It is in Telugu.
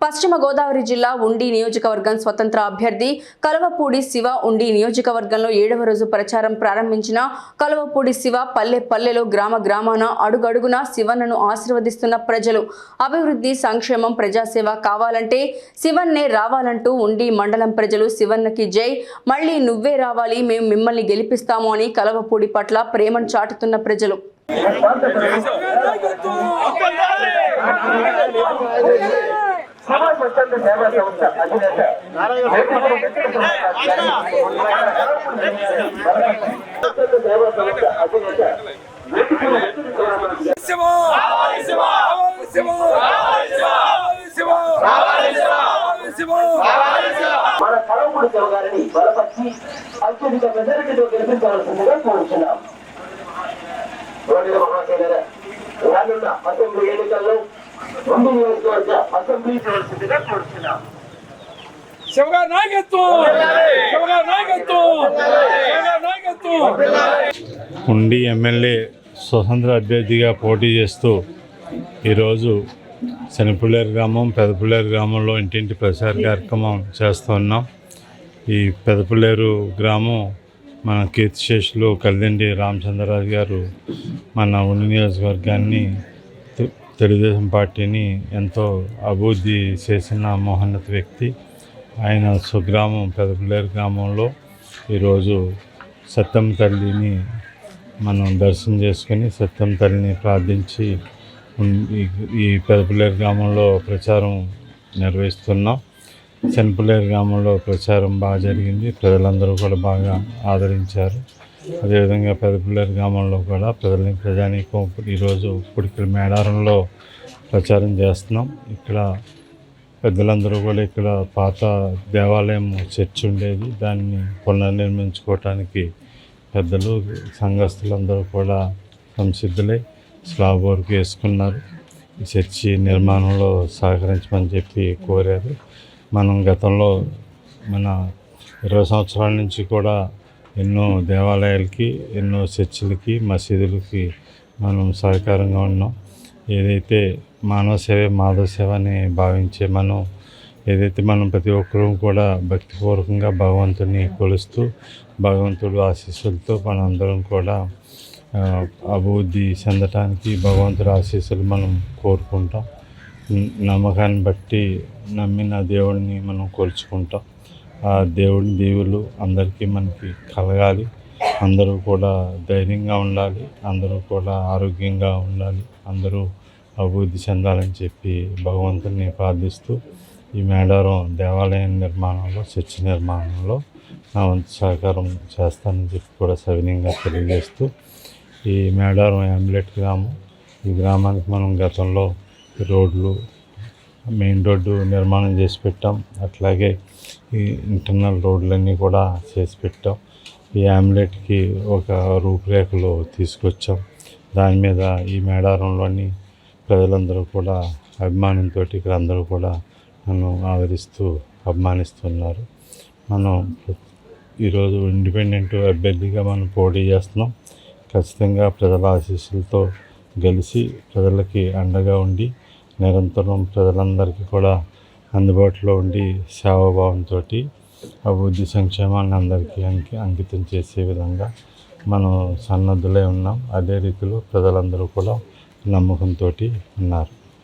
పశ్చిమ గోదావరి జిల్లా ఉండి నియోజకవర్గం స్వతంత్ర అభ్యర్థి కలవపూడి శివ ఉండి నియోజకవర్గంలో ఏడవ రోజు ప్రచారం ప్రారంభించిన కలవపూడి శివ పల్లె పల్లెలో గ్రామ గ్రామాన అడుగడుగున శివన్నను ఆశీర్వదిస్తున్న ప్రజలు. అభివృద్ధి సంక్షేమం ప్రజాసేవ కావాలంటే శివన్నే రావాలంటూ ఉండి మండలం ప్రజలు శివన్నకి జై మళ్ళీ నువ్వే రావాలి మేము మిమ్మల్ని గెలిపిస్తాము అని కలవపూడి పట్ల ప్రేమను చాటుతున్న ప్రజలు. సమాజ స్వచ్ఛంద సేవా సంస్థ అధినేత సేవా సంస్థ అధినేత శివ శివ శివ శివ శివ మన కలవకుడి శివ గారిని బలపరిచి అత్యధిక మెజారిటీతో గెలిపించవలసిందిగా కోరుతున్నాం రానున్న అసెంబ్లీ ఎన్నికల్లో రెండు నియోజకవర్గ అసెంబ్లీ చేయవలసిందిగా కోరుతున్నాం శివగారి నాయకత్వం! శివగారి నాయకత్వం! శివగారి నాయకత్వం! ఉండి ఎమ్మెల్యే స్వతంత్ర అభ్యర్థిగా పోటీ చేస్తూ ఈరోజు శనిపుల్లేరు గ్రామం పెదపుల్లేరు గ్రామంలో ఇంటింటి ప్రచార కార్యక్రమం చేస్తున్నాం ఈ పెదపుల్లేరు గ్రామం మన కీర్తిశేషులు కలిదండి రామచంద్రరాజు గారు మన ఉండి నియోజకవర్గాన్ని తెలుగుదేశం పార్టీని ఎంతో అభివృద్ధి చేసిన మహోన్నత వ్యక్తి. ఆయన స్వగ్రామం పెదపులేరు గ్రామంలో ఈరోజు సత్యం తల్లిని మనం దర్శనం చేసుకొని సత్యం తల్లిని ప్రార్థించి ఈ- పెదపులేరు గ్రామంలో ప్రచారం నిర్వహిస్తున్నాం. చెన్పులేరు గ్రామంలో ప్రచారం బాగా జరిగింది. ప్రజలందరూ కూడా బాగా ఆదరించారు. అదేవిధంగా పెదపులేరు గ్రామంలో కూడా ప్రజలని ప్రజానీకం ఈరోజు పుడికల మేడారంలో ప్రచారం చేస్తున్నాం. ఇక్కడ పెద్దలందరూ కూడా ఇక్కడ పాత దేవాలయం చర్చ్ ఉండేది. దాన్ని పునర్నిర్మించుకోవటానికి పెద్దలు సంఘస్థులందరూ కూడా సంసిద్ధులై స్లాబ్ వర్క్ వేసుకున్నారు. చర్చి నిర్మాణంలో సహకరించమని చెప్పి కోరారు. మనం గతంలో మన ఇరవై సంవత్సరాల నుంచి కూడా ఎన్నో దేవాలయాలకి ఎన్నో చర్చిలకి మసీదులకి మనం సహకారంగా ఉన్నాం. ఏదైతే మానవ సేవే మాధవ సేవ అని భావించే మనం ఏదైతే మనం ప్రతి ఒక్కరూ కూడా భక్తిపూర్వకంగా భగవంతుని కొలుస్తూ భగవంతుడు ఆశీస్సులతో మనందరం కూడా అభివృద్ధి చెందటానికి భగవంతుడి ఆశీస్సులు మనం కోరుకుంటాం. నమ్మకాన్ని బట్టి నమ్మిన దేవుడిని మనం కొలుచుకుంటాం. ఆ దేవుడి దీవులు అందరికీ మనకి కలగాలి. అందరూ కూడా ధైర్యంగా ఉండాలి. అందరూ కూడా ఆరోగ్యంగా ఉండాలి. అందరూ అభివృద్ధి చెందాలని చెప్పి భగవంతుని ప్రార్థిస్తూ ఈ మేడారం దేవాలయం నిర్మాణంలో చర్చి నిర్మాణంలో నా వంతు సహకారం చేస్తానని చెప్పి కూడా సవినీయంగా తెలియజేస్తూ ఈ మేడారం అంబులెట్ గ్రామం ఈ గ్రామానికి మనం గతంలో రోడ్లు మెయిన్ రోడ్డు నిర్మాణం చేసి పెట్టాం. అట్లాగే ఈ ఇంటర్నల్ రోడ్లన్నీ కూడా చేసి పెట్టాం. ఈ ఆమ్లెట్కి ఒక రూపురేఖలు తీసుకొచ్చాం. దాని మీద ఈ మేడారంలోని ప్రజలందరూ కూడా అభిమానంతో ఇక్కడ అందరూ కూడా నన్ను ఆదరిస్తూ అభిమానిస్తున్నారు. మనం ఈరోజు ఇండిపెండెంట్ అభ్యర్థిగా మనం పోటీ చేస్తున్నాం. ఖచ్చితంగా ప్రజల ఆశీస్సులతో గెలిచి ప్రజలకి అండగా ఉండి నిరంతరం ప్రజలందరికీ కూడా అందుబాటులో ఉండి సేవాభావంతో అభివృద్ధి సంక్షేమాన్ని అందరికీ అంకి అంకితం చేసే విధంగా మనం సన్నద్ధులై ఉన్నాం. అదే రీతిలో ప్రజలందరూ కూడా నమ్మకంతో ఉన్నారు.